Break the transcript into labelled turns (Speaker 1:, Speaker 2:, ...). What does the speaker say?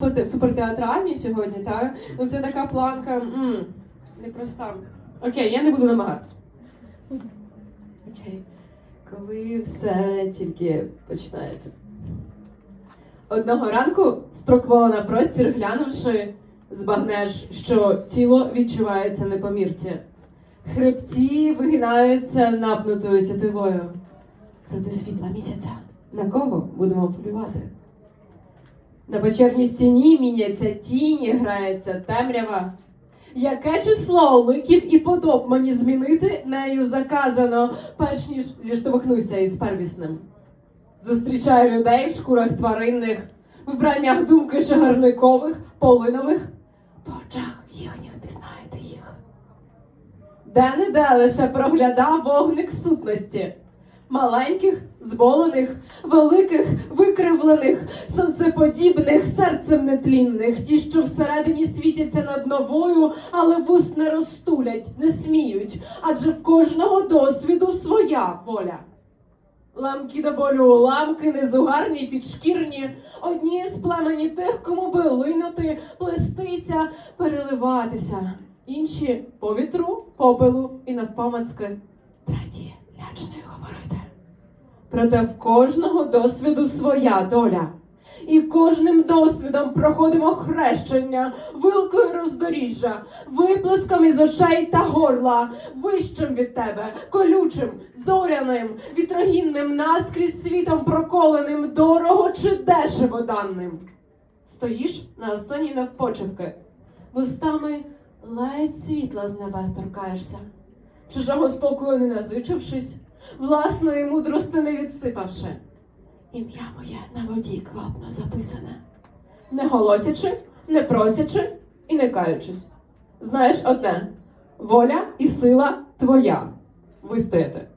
Speaker 1: Супер- Супертеатральні сьогодні, так? Ну це така планка м, непроста. Окей, я не буду намагатися. Окей. Коли все тільки починається. Одного ранку, спроквола на простір, глянувши, збагнеш, що тіло відчувається не по мірці. Хребці вигинаються напнутою тятивою. Проти світла місяця. На кого будемо полювати? На вечірній стіні міняться тіні, грається темрява. Яке число ликів і подоб мені змінити нею заказано, перш ніж зіштовхнуся із первісним. Зустрічаю людей в шкурах тваринних, вбраннях думки шагарникових, полинових, по очах їхніх пізнаєте їх. Де-не-де лише проглядав вогник сутності. Маленьких, зболених, великих, викривлених, сонцеподібних, серцем нетлінних, ті, що всередині світяться над новою, але вуст не розтулять, не сміють, адже в кожного досвіду своя воля. Ламки до болю, ламки незугарні, підшкірні, одні з племені тих, кому би линути, плестися, переливатися, інші по вітру, попелу і навпомацки, треті лячною говорити. Проте в кожного досвіду своя доля. І кожним досвідом проходимо хрещення, вилкою роздоріжжя, виплеском із очей та горла, вищим від тебе, колючим, зоряним, вітрогінним, наскрізь світом проколеним, дорого чи дешево даним. Стоїш на сцені навпочепки, вустами ледь світла з небес торкаєшся, чужого спокою не назичившись, власної мудрости не відсипавши. Ім'я моє на воді квапно записане, не голосячи, не просячи і не каючись. Знаєш одне: воля і сила твоя вистояти.